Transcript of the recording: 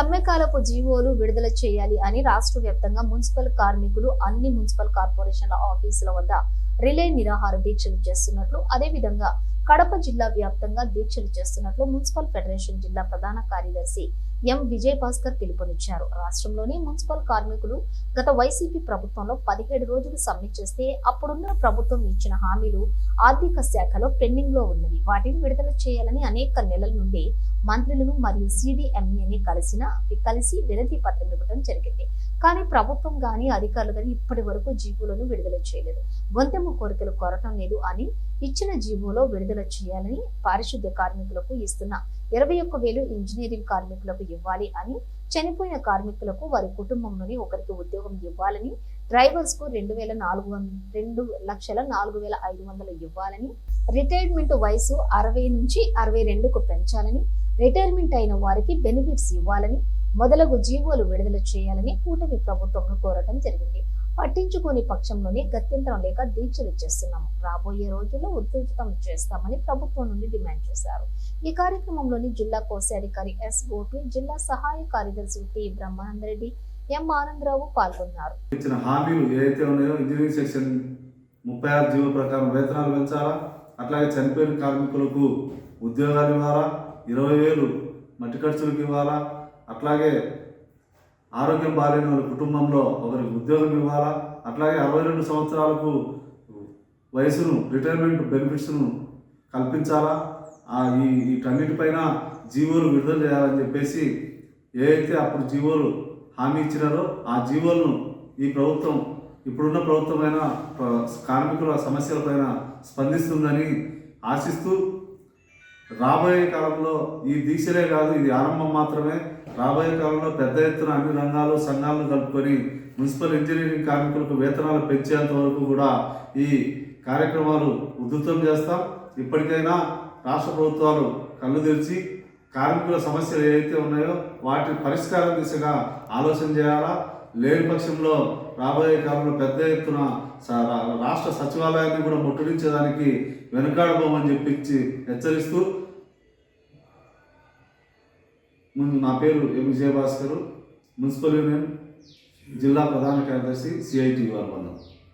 సమ్మెకాలపు జీవోలు విడుదల చేయాలి అని రాష్ట్ర వ్యాప్తంగా మున్సిపల్ కార్మికులు అన్ని మున్సిపల్ కార్పొరేషన్ల ఆఫీసుల వద్ద రిలే నిరాహార దీక్షలు చేస్తున్నట్లు అదేవిధంగా కడప జిల్లా వ్యాప్తంగా దీక్షలు చేస్తున్నట్లు మున్సిపల్ ఫెడరేషన్ జిల్లా ప్రధాన కార్యదర్శి ఎం. విజయ్ భాస్కర్ పిలుపునిచ్చారు. రాష్ట్రంలోని మున్సిపల్ కార్మికులు గత వైసీపీ ప్రభుత్వంలో పదిహేడు రోజులు సమ్మె చేస్తే అప్పుడున్న ప్రభుత్వం ఇచ్చిన హామీలు ఆర్థిక శాఖలో పెండింగ్లో ఉన్నవి. వాటిని విడుదల చేయాలని అనేక నెలల నుండి మంత్రులను మరియు సిడిఎంఏని కలిసిన కలిసి వినతి పత్రం ఇవ్వడం జరిగింది. కానీ ప్రభుత్వం గాని అధికారులు గాని ఇప్పటి వరకు జీవోలను విడుదల చేయలేదు. గొంతెమ్మ కోరికలు కోరటం లేదు అని ఇచ్చిన జీవోలో విడుదల చేయాలని పారిశుద్ధ్య కార్మికులకు ఇస్తున్న ఇరవై ఒక్క వేలు ఇంజనీరింగ్ కార్మికులకు ఇవ్వాలి అని చనిపోయిన కార్మికులకు వారి కుటుంబంలోని ఒకరికి ఉద్యోగం ఇవ్వాలని డ్రైవర్స్కు రెండు వేల నాలుగు వంద రెండు లక్షల నాలుగు వేల ఐదు వందలు ఇవ్వాలని రిటైర్మెంట్ వయసు అరవై నుంచి అరవై రెండుకు పెంచాలని రిటైర్మెంట్ అయిన వారికి బెనిఫిట్స్ ఇవ్వాలని మొదలగు జీవోలు విడుదల చేయాలని కూటమి ప్రభుత్వం కోరటం జరిగింది. పట్టించుకోని పక్షంలోనే గత్యంతరం లేక దీక్షలు చేస్తున్నాము. రాబోయే రోజుల్లో ఉధృతం చేస్తామని ప్రభుత్వం నుండి డిమాండ్ చేశారు. ఈ కార్యక్రమంలోని జిల్లా కోశాధికారి ఎస్ గోపి జిల్లా సహాయ కార్యదర్శి టి బ్రహ్మానందరెడ్డి ఎం ఆనందరావు పాల్గొన్నారు. ఇచ్చిన హామీలు ఏవైతే ఉన్నాయో ఇంజనీరింగ్ సెక్షన్ ముప్పై ఆరు జీవో ప్రకారం వేతనాలు పెంచాలా? అట్లాగే చనిపోయిన కార్మికులకు ఉద్యోగాలు ఇవ్వాలా? ఇరవై వేలు మట్టి ఖర్చులకు ఇవ్వాలా? అట్లాగే ఆరోగ్యం బాగాలేని వాళ్ళ కుటుంబంలో ఒకరికి ఉద్యోగం ఇవ్వాలా? అట్లాగే అరవై రెండు సంవత్సరాలకు వయసును రిటైర్మెంట్ బెనిఫిట్స్ను కల్పించాలా? ఈ వీటన్నిటిపైన జీవోలు విడుదల చేయాలని చెప్పేసి ఏదైతే అప్పుడు జీవోలు హామీ ఇచ్చినారో ఆ జీవోలను ఈ ప్రభుత్వం ఇప్పుడున్న ప్రభుత్వమైన కార్మికుల సమస్యలపైన స్పందిస్తుందని ఆశిస్తూ రాబోయే కాలంలో ఈ దీక్షలే కాదు ఇది ఆరంభం మాత్రమే. రాబోయే కాలంలో పెద్ద ఎత్తున అన్ని రంగాలు సంఘాలను కలుపుకొని మున్సిపల్ ఇంజనీరింగ్ కార్మికులకు వేతనాలు పెంచేంత వరకు కూడా ఈ కార్యక్రమాలు ఉధృతం చేస్తాం. ఇప్పటికైనా రాష్ట్ర ప్రభుత్వాలు కళ్ళు తెరిచి కార్మికుల సమస్యలు ఏవైతే ఉన్నాయో వాటి పరిష్కారం దిశగా ఆలోచన చేయాలా? లేని పక్షంలో రాబోయే కాలంలో పెద్ద ఎత్తున స- రా- రాష్ట్ర సచివాలయాన్ని కూడా ముట్టడించడానికి వెనుకాడబోమని చెప్పించి హెచ్చరిస్తూ నా పేరు ఎం విజయభాస్కర్ మున్సిపల్ యూనియన్ జిల్లా ప్రధాన కార్యదర్శి సిఐటి అనుబంధం